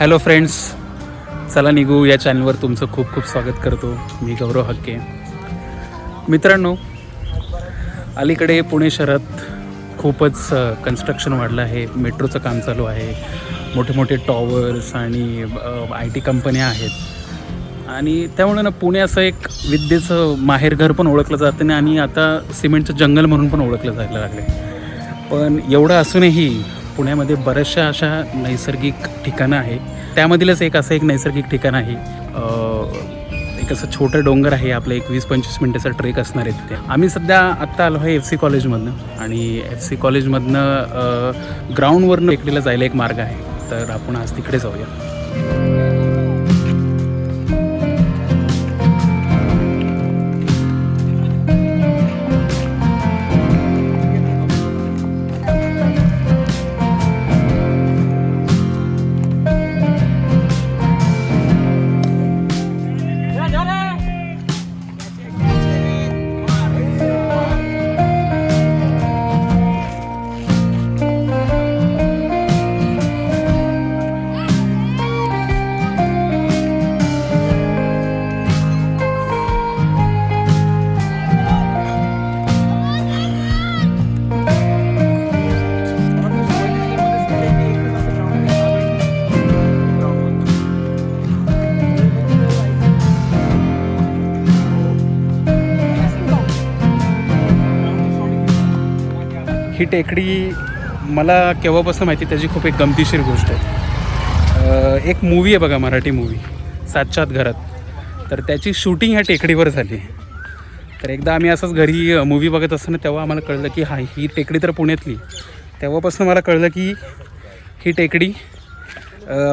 Hello friends चला निघू. या चॅनलवर तुमचं खूप खूप स्वागत करतो. मी गौरव हक्के. मित्रांनो अलीकडे पुणे शहरात खूपच कन्स्ट्रक्शन वाढलं आहे. मेट्रोचं काम चालू आहे. मोठे मोठे टॉवर्स आणि आय टी कंपन्या आहेत. आणि त्यामुळे ना पुणे असं एक विद्येचं माहेरघर पण ओळखलं जातं आणि आता सिमेंटचं जंगल म्हणून पण ओळखलं जायला लागलं पण एवढं असूनही पुण्यामध्ये बऱ्याचशा अशा नैसर्गिक ठिकाणं आहेत. त्यामधीलच एक असं एक नैसर्गिक ठिकाण आहे. एक असं छोटं डोंगर आहे आपलं एक वीस पंचवीस मिनटाचा ट्रेक असणार आहे तिथे. आम्ही सध्या आत्ता आलो आहे एफ सी कॉलेजमधनं आणि एफ सी कॉलेजमधनं ग्राउंडवरनं इकडेला जायला एक मार्ग आहे. तर आपण आज तिकडे जाऊया. टेकडी मला केव्हापासून माहिती त्याची खूप एक गमतीशीर गोष्ट आहे. एक मूवी आहे बघा मराठी मूवी सातच्यात घरात. तर त्याची शूटिंग ह्या टेकडीवर झाली. तर एकदा आम्ही असंच घरी मूवी बघत असताना तेव्हा आम्हाला कळलं की हा ही टेकडी तर पुण्यातली. तेव्हापासून मला कळलं की ही टेकडी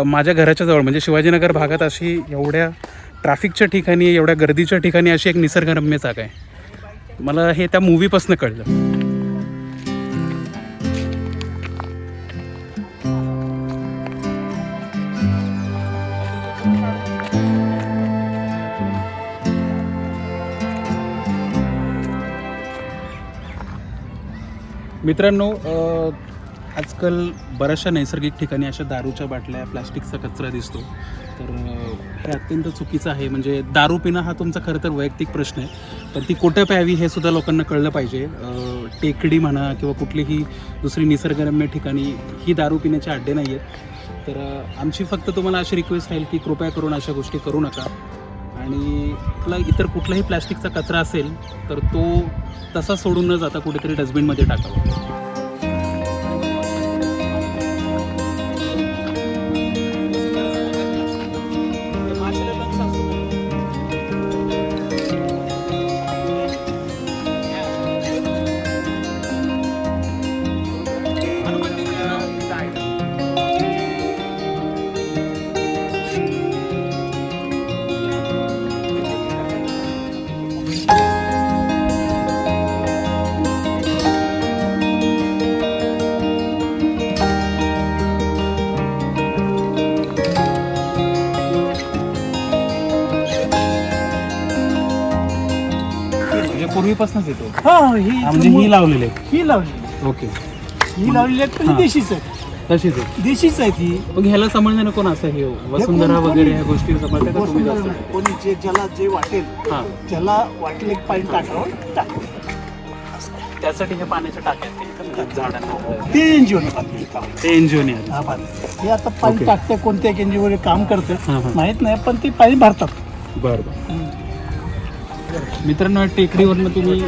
माझ्या घराच्या जवळ म्हणजे शिवाजीनगर भागात अशी एवढ्या ट्रॅफिकच्या ठिकाणी एवढ्या गर्दीच्या ठिकाणी अशी एक निसर्गरम्य जागा आहे. मला हे त्या मूवीपासून कळलं. मित्रांनो आजकाल बऱ्याचशा नैसर्गिक ठिकाणी अशा दारूच्या बाटल्या प्लास्टिकचा कचरा दिसतो. तर हे अत्यंत चुकीचं आहे. म्हणजे दारू पिणं हा तुमचा खरं तर वैयक्तिक प्रश्न आहे. पण ती कुठं प्यावी हे सुद्धा लोकांना कळलं पाहिजे. टेकडी म्हणा किंवा कुठलीही दुसरी निसर्गरम्य ठिकाणी ही दारू पिण्याचे अड्डे नाही आहेत तर आमची फक्त तुम्हाला अशी रिक्वेस्ट राहील की कृपया करून अशा गोष्टी करू नका. आणि आपला इतर कुठलाही प्लॅस्टिकचा कचरा असेल तर तो तसा सोडून न जाता कुठेतरी डस्टबिनमध्ये टाकावा. पूर्वीपासूनच येतो. हा ही हा, म्हणजे ही लावलेली ही लावली आहे. ओके. ही लावलेली आहे पण हा. ही. देशीच आहे. तशीच आहे. देशीच आहे ती. मग ह्याला समजण्यानं कोण असं हे वसुंधरा कोण- वगैरे ह्या गोष्टी समजतात का तुम्ही वसुंधरा जास्त? नाही. कोणी जे ज्याला जे वाटेल हां. ज्याला वाटेल एक पाणी टाकावं टाक त्यासाठी हे पाण्याच्या टाक्यात ते झाडांना ते एनजीओ ते एनजीओने हे आता पाणी ओके. टाकते कोणत्या एक एनजीओ वर काम करतं. हां, हां. माहीत नाही पण ते पाणी भरतात. बरं बरं. मित्रांनो या टेकडीवरनं तुम्ही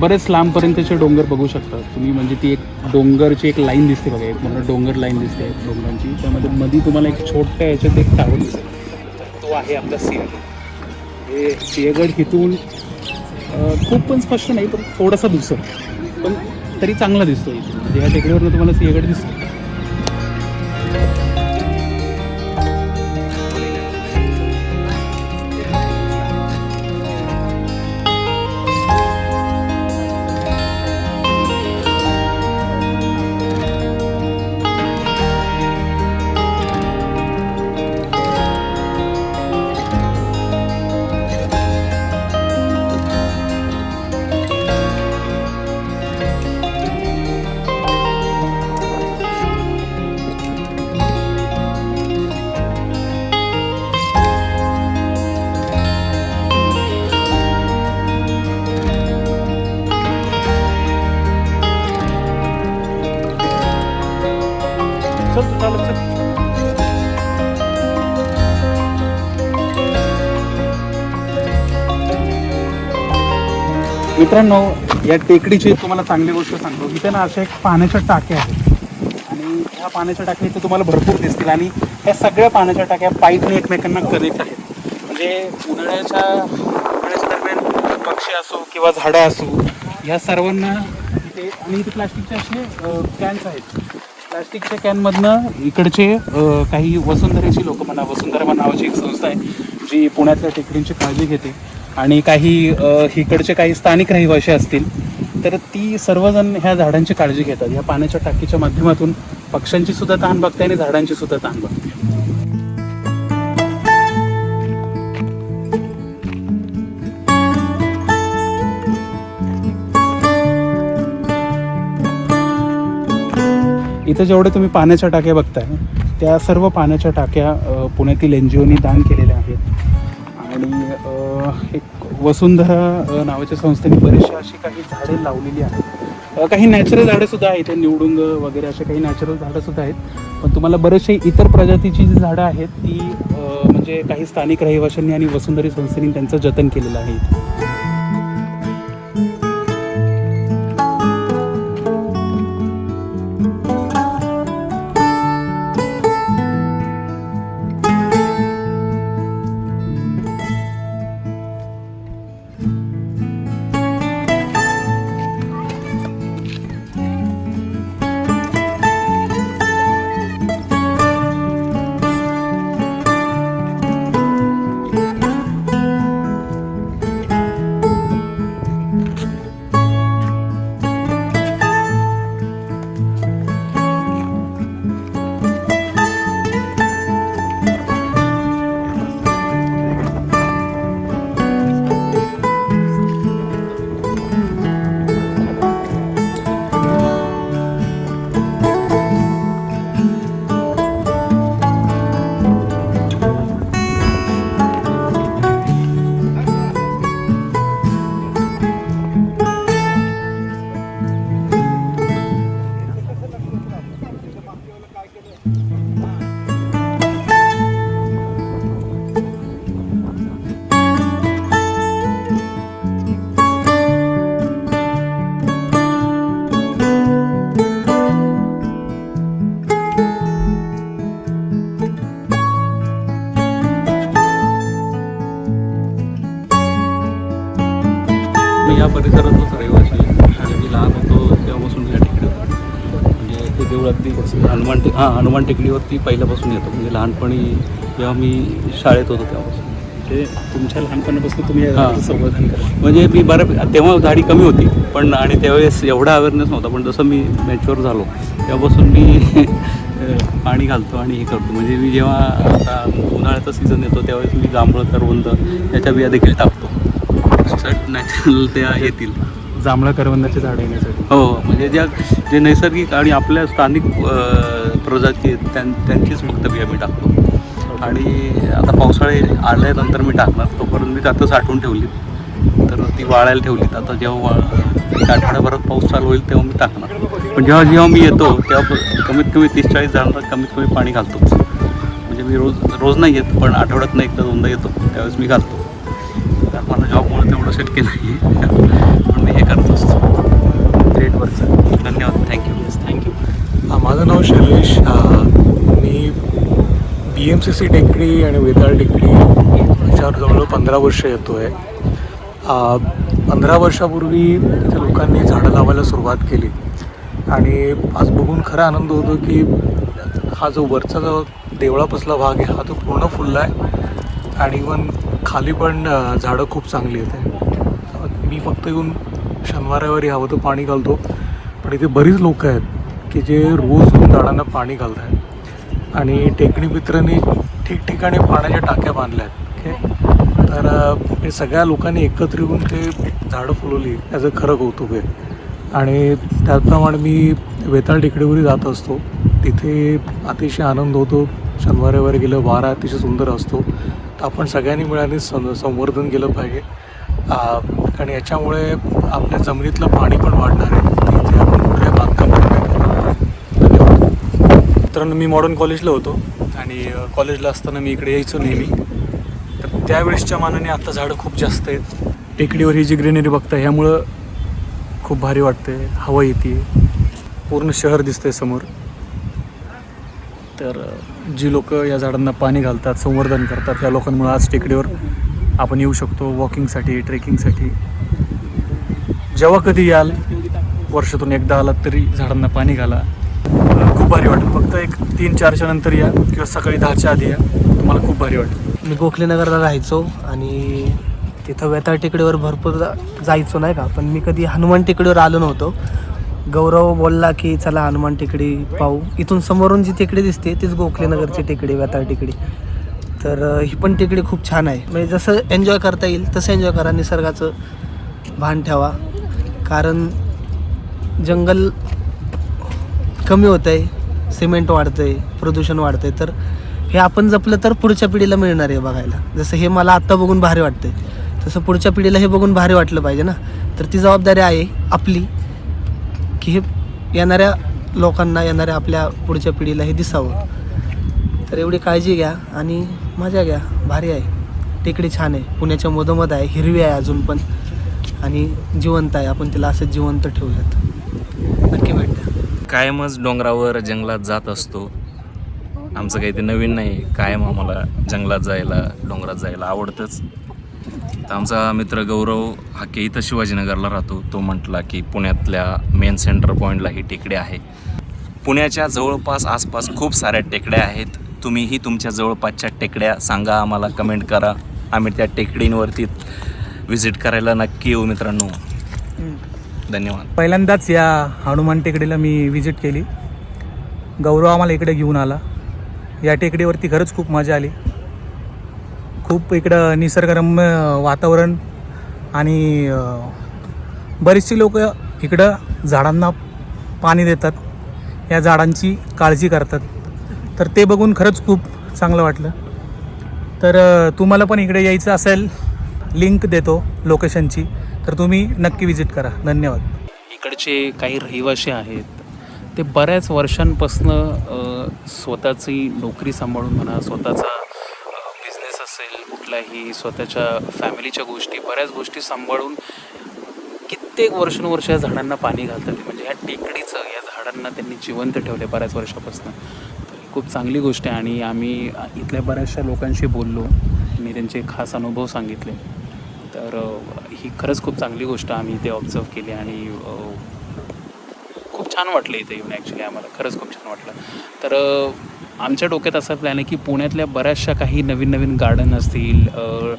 बरेच लांबपर्यंतचे डोंगर बघू शकता. तुम्ही म्हणजे ती एक डोंगरची एक लाईन दिसते बघा एक म्हणून डोंगर लाईन दिसते डोंगरांची. त्यामध्ये मध्ये तुम्हाला एक छोट्या याच्यात एक टावर दिसेल. तो आहे आपला सिंहगड हे सिंहगड इथून खूप पण स्पष्ट नाही पण थोडासा दुसरं. पण तरी चांगला दिसतो इथून म्हणजे या टेकडीवरनं तुम्हाला सिंहगड दिसतो मित्रांनो या टेकडीची तुम्हाला चांगली गोष्ट सांगतो. इथे ना अशा एक पाण्याच्या टाक्या आहेत. आणि ह्या पाण्याच्या टाक्या इथे तुम्हाला भरपूर दिसतील. आणि या सगळ्या पाण्याच्या टाक्या पाईपने एकमेकांना कनेक्ट आहेत. म्हणजे उन्हाळ्याच्या उन्हाळ्याच्या दरम्यान पक्षी असो किंवा झाडं असो या सर्वांना इथे आणि इथे प्लास्टिकचे असे कॅन्स आहेत. प्लास्टिकच्या कॅनमधनं इकडचे काही वसुंधरेची लोक म्हणा वसुंधरा नावाची एक संस्था आहे जी पुण्यातल्या टेकडींची काळजी घेते. आणि काही इकडचे काही स्थानिक रहिवासी असतील तर ती सर्वजण ह्या झाडांची काळजी घेतात. ह्या पाण्याच्या टाकीच्या माध्यमातून पक्ष्यांची सुद्धा ताण बघते आणि झाडांची सुद्धा ताण बघते. इथं जेवढे तुम्ही पाण्याच्या टाक्या बघताय त्या सर्व पाण्याच्या टाक्या पुण्यातील एन जी ओनी दान केलेल्या आहेत. वसुंधरा नावाच्या संस्थेने बरीचशी अशी काही झाडे लावलेली आहेत. काही नॅचरल झाडंसुद्धा आहेत निवडुंग वगैरे असे काही नॅचरल झाडंसुद्धा आहेत. पण तुम्हाला बरेचसे इतर प्रजातीची जी झाडं आहेत ती म्हणजे काही स्थानिक रहिवाशांनी आणि वसुंधरी संस्थेने त्यांचं जतन केलेलं आहे हनुमान टे हां हनुमान टेकडीवरती पहिल्यापासून येतो. म्हणजे लहानपणी जेव्हा मी शाळेत होतो तेव्हापासून. म्हणजे तुमच्या लहानपणापासून तुम्ही हां. संवर्धन करा म्हणजे मी बरं तेव्हा झाडी कमी होती पण आणि त्यावेळेस एवढा अवेअरनेस नव्हता. पण जसं मी मॅच्युअर झालो तेव्हापासून मी अ, पाणी घालतो आणि हे करतो. म्हणजे मी जेव्हा आता उन्हाळ्याचा सीझन येतो त्यावेळेस मी जांभळं करवंद याच्या बिया देखील टाकतो. नॅचरल त्या येतील. जांभळा करवंदाची झाडं येण्यासाठी. हो म्हणजे ज्या जे नैसर्गिक आणि आपल्या स्थानिक प्रजाती आहेत त्यां त्यांचीच फक्त बिया मी टाकतो. आणि आता पावसाळे आल्यानंतर मी टाकणार. तोपर्यंत मी आता साठवून ठेवली. तर ती वाळायला ठेवली. आता जेव्हा वाळ आठवड्याभरात पाऊस चालू होईल तेव्हा मी टाकणार. पण जेव्हा जेव्हा मी येतो तेव्हा कमीत कमी तीस चाळीस झाडांना कमीत कमी पाणी घालतोच म्हणजे मी रोज रोज नाही येत पण आठवड्यातनं एकदा दोनदा येतो. त्यावेळेस मी घालतो. कारण मला जॉबमुळे तेवढं शक्य नाही हे करत असतो. ग्रेट वर्क सर धन्यवाद. Thank you yes thank you माझं नाव शैलेश. मी बी एम सी सी टेकडी आणि वेताळ टेकडी याच्यावर जवळ पंधरा वर्ष येतो आहे पंधरा वर्षापूर्वी तिथे लोकांनी झाडं लावायला सुरुवात केली. आणि आज बघून खरा आनंद होतो की हा जो वरचा जो देवळापासला भाग आहे हा तो पूर्ण फुलला आहे. आणि इवन खाली पण झाडं खूप चांगली आहेत. मी फक्त येऊन शनिवारावरी हवं तर पाणी घालतो. पण इथे बरीच लोक आहेत की जे रोज झाडांना पाणी घालत आहेत आणि टेकणी मित्रांनी ठिकठिकाणी पाण्याच्या टाक्या बांधल्या आहेत ओके? तर हे सगळ्या लोकांनी एकत्र येऊन ते झाडं फुलवली. त्याचं खरं कौतुक आहे. आणि त्याचप्रमाणे मी वेताळ टेकडीवरही जात असतो. तिथे अतिशय आनंद होतो. शनिवारावर गेलं वारा अतिशय सुंदर असतो. तर आपण सगळ्यांनी मिळाने सं संवर्धन केलं पाहिजे. कारण याच्यामुळे आपल्या जमिनीतलं पाणी पण वाढणार आहे. तिथे आपण कुठल्या बांधकाम धन्यवाद. मित्रांनो मी मॉडर्न कॉलेजला होतो आणि कॉलेजला असताना मी इकडे यायचो नेहमी. तर त्यावेळेसच्या मानाने आता झाडं खूप जास्त आहेत. टेकडीवर ही जी ग्रीनरी बघता ह्यामुळं खूप भारी वाटते हवा येते. पूर्ण शहर दिसतंय समोर. तर जी लोक या झाडांना पाणी घालतात संवर्धन करतात त्या लोकांमुळे आज टेकडीवर आपण येऊ शकतो वॉकिंगसाठी ट्रेकिंगसाठी. जेव्हा कधी याल वर्षातून एकदा आलात तरी झाडांना पाणी घाला. खूप भारी वाटेल. फक्त एक तीन चारच्या नंतर या किंवा सकाळी दहाच्या आधी या. तुम्हाला खूप भारी वाटेल. मी गोखलेनगरला राहायचो आणि तिथं वेताळ टेकडीवर भरपूर जायचो नाही का पण मी कधी हनुमान टेकडीवर आलो नव्हतो. गौरव बोलला की चला हनुमान टेकडी पाहू. इथून समोरून जी टेकडी दिसते तीच गोखलेनगरची टेकडी वेताळ टेकडी. तर ही पण तिकडे खूप छान आहे. म्हणजे जसं एन्जॉय करता येईल तसं एन्जॉय करा. निसर्गाचं भान ठेवा. कारण जंगल कमी होतं आहे सिमेंट वाढतं आहे प्रदूषण वाढतं आहे तर हे आपण जपलं तर पुढच्या पिढीला मिळणार आहे बघायला. जसं हे मला आत्ता बघून भारी वाटतंय. तसं पुढच्या पिढीला हे बघून भारी वाटलं पाहिजे ना. तर ती जबाबदारी आहे आपली की हे येणाऱ्या लोकांना येणाऱ्या आपल्या पुढच्या पिढीला हे दिसावं. तर एवढी काळजी घ्या आणि मजा घ्या. भारी आहे. टेकडी छान आहे. पुण्याच्या मधोमध आहे. हिरवी आहे अजून पण. आणि जिवंत आहे. आपण तिला असं जिवंत ठेवूयात. नक्की भेटते कायमच डोंगरावर जंगलात जात असतो. आमचं काही ते नवीन नाही. कायम आम्हाला जंगलात जायला डोंगरात जायला आवडतंच. तर आमचा मित्र गौरव हा के इथं शिवाजीनगरला राहतो. तो म्हटला की पुण्यातल्या मेन सेंटर पॉईंटला ही टेकडी आहे. पुण्याच्या जवळपास आसपास खूप साऱ्या टेकड्या आहेत. तुम्हीही तुमच्या जवळपासच्या टेकड्या सांगा आम्हाला कमेंट करा. आम्ही त्या टेकडींवरती व्हिजिट करायला नक्की येऊ मित्रांनो. धन्यवाद. पहिल्यांदाच या हनुमान टेकडीला मी व्हिजिट केली. गौरव आम्हाला इकडे घेऊन आला. या टेकडीवरती खरंच खूप मजा आली. खूप इकडं निसर्गरम्य वातावरण आणि बरीचशी लोक इकडं झाडांना पाणी देतात. या झाडांची काळजी करतात. तर ते बघून खरंच खूप चांगलं वाटलं. तर तुम्हाला पण इकडे यायचं असेल लिंक देतो लोकेशनची तर तुम्ही नक्की विजिट करा. धन्यवाद. इकडचे काही रहिवासी आहेत. ते बऱ्याच वर्षांपासनं स्वतःची नोकरी सांभाळून म्हणा स्वतःचा बिझनेस असेल कुठलाही स्वतःच्या फॅमिलीच्या गोष्टी बऱ्याच गोष्टी सांभाळून कित्येक वर्षानुवर्ष या झाडांना पाणी घालतात. म्हणजे ह्या टेकडीचं या झाडांना त्यांनी जिवंत ठेवले बऱ्याच वर्षापासून. खूप चांगली गोष्ट आहे आणि आम्ही इथल्या बऱ्याचशा लोकांशी बोललो. मी त्यांचे खास अनुभव सांगितले. तर ही खरंच खूप चांगली गोष्ट आम्ही इथे ऑब्झर्व केली आणि खूप छान वाटलं इथे येऊन ॲक्च्युली आम्हाला. खरंच खूप छान वाटलं. तर आमच्या डोक्यात असा प्लॅन आहे की पुण्यातल्या बऱ्याचशा काही नवीन नवीन गार्डन असतील टेकडे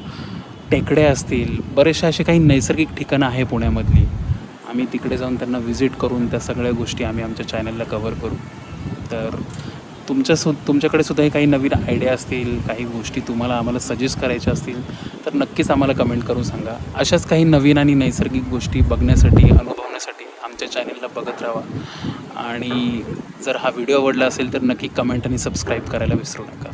टेकड्या असतील बरेचशा असे काही नैसर्गिक ठिकाणं आहे पुण्यामधली. आम्ही तिकडे जाऊन त्यांना व्हिजिट करून त्या सगळ्या गोष्टी आम्ही आमच्या चॅनलला कवर करू. तर तुमच्या सु तुमच्याकडे सुद्धा हे काही नवीन आयडिया असतील काही गोष्टी तुम्हाला आम्हाला सजेस्ट करायच्या असतील तर नक्कीच आम्हाला कमेंट करून सांगा. अशाच काही नवीन आणि नैसर्गिक गोष्टी बघण्यासाठी अनुभवण्यासाठी आमच्या चॅनलला बघत राहा. आणि जर हा व्हिडिओ आवडला असेल तर नक्की कमेंट आणि सबस्क्राईब करायला विसरू नका.